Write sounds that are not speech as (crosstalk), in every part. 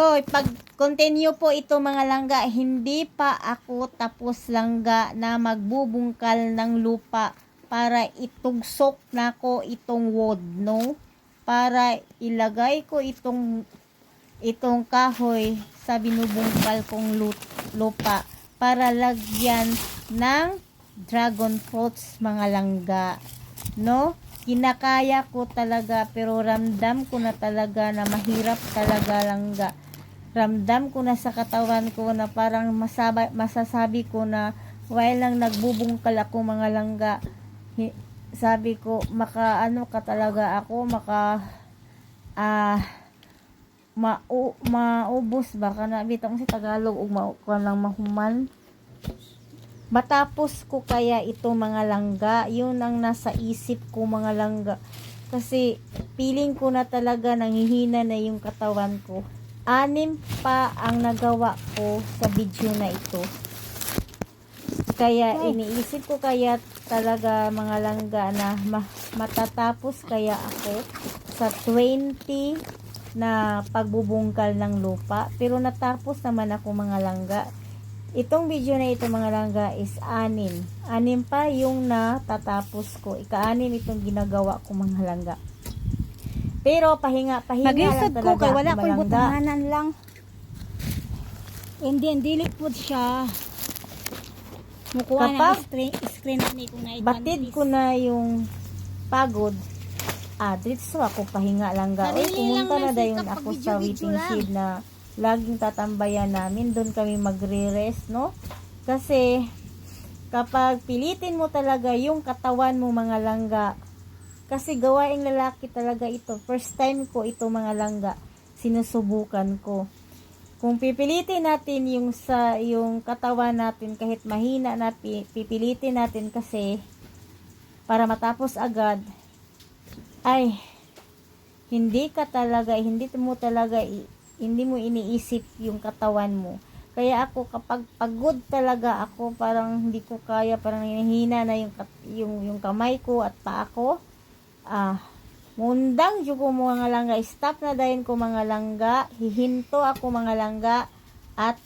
To, pag continue po ito mga langga, hindi pa ako tapos langga na magbubungkal ng lupa para itugsok na ko itong wood, no? Para ilagay ko itong itong kahoy sa binubungkal kong lu- lupa para lagyan ng dragon fruits mga langga, no? Kinakaya ko talaga pero ramdam ko na talaga na mahirap talaga langga ramdam ko na sa katawan ko na parang masaba, masasabi ko na while lang nagbubungkal ako mga langga hi- sabi ko maka ano ka talaga ako? Maka ah ma maubos ba kana bitang si Tagalog ug ma kuan lang mahuman. Matapos ko kaya ito mga langga yun ang nasa isip ko mga langga. Kasi feeling ko na talaga nanghihina na yung katawan ko anim pa ang nagawa ko sa video na ito. Kaya iniisip ko kaya talaga mga langga na ma- matatapos kaya ako sa 20 na pagbubungkal ng lupa. Pero natapos naman ako mga langga. Itong video na ito mga langga is anim. Anim pa yung natatapos ko. Ika-anim itong ginagawa ko mga langga pero pahinga pahinga Nag-isod lang ko talaga kay wala ko'y mga langga. butanganan lang. Hindi, dili po siya. Mukuha Kapag na screen, screen ni ko na batid ko na yung pagod ah dito ako pahinga lang ga lang pumunta na ng dayon ako sa waiting lang. shed na laging tatambayan namin doon kami magre-rest no kasi kapag pilitin mo talaga yung katawan mo mga langga kasi gawaing lalaki talaga ito. First time ko ito mga langga. Sinusubukan ko. Kung pipilitin natin yung sa yung katawan natin kahit mahina na pi- pipilitin natin kasi para matapos agad ay hindi ka talaga hindi mo talaga hindi mo iniisip yung katawan mo. Kaya ako kapag pagod talaga ako parang hindi ko kaya parang hinihina na yung yung yung kamay ko at paa ko ah mundang jud mga langga. Stop na dayon ko mga langga. Hihinto ako mga langga. At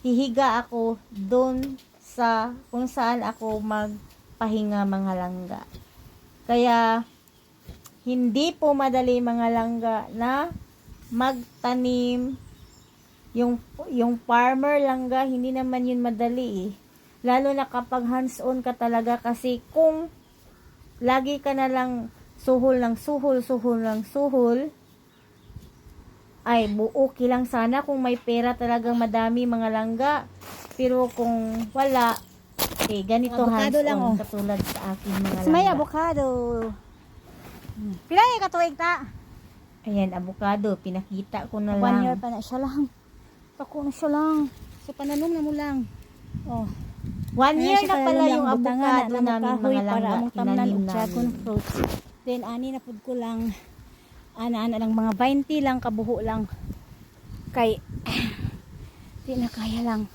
hihiga ako doon sa kung saan ako magpahinga mga langga. Kaya hindi po madali mga langga na magtanim yung yung farmer langga. Hindi naman yun madali eh. Lalo na kapag hands on ka talaga. Kasi kung lagi ka na lang suhol ng suhol suhol ng suhol ay buo lang sana kung may pera talagang madami mga langga pero kung wala eh ganito hands Avocado lang, on oh. katulad sa akin mga Mas may langga avocado. Pila yung katuig ta? Ayan, avocado. Pinakita ko na One year lang. pa na siya lang. Ako na siya lang. So pananom na mo lang. Oh. One Ayan year na pala lang, yung avocado na namin mga para langga. among tamnan og dragon fruits. Then ani na pud ko lang ana-ana lang mga 20 lang kabuho lang. Kay (clears throat) di kaya lang.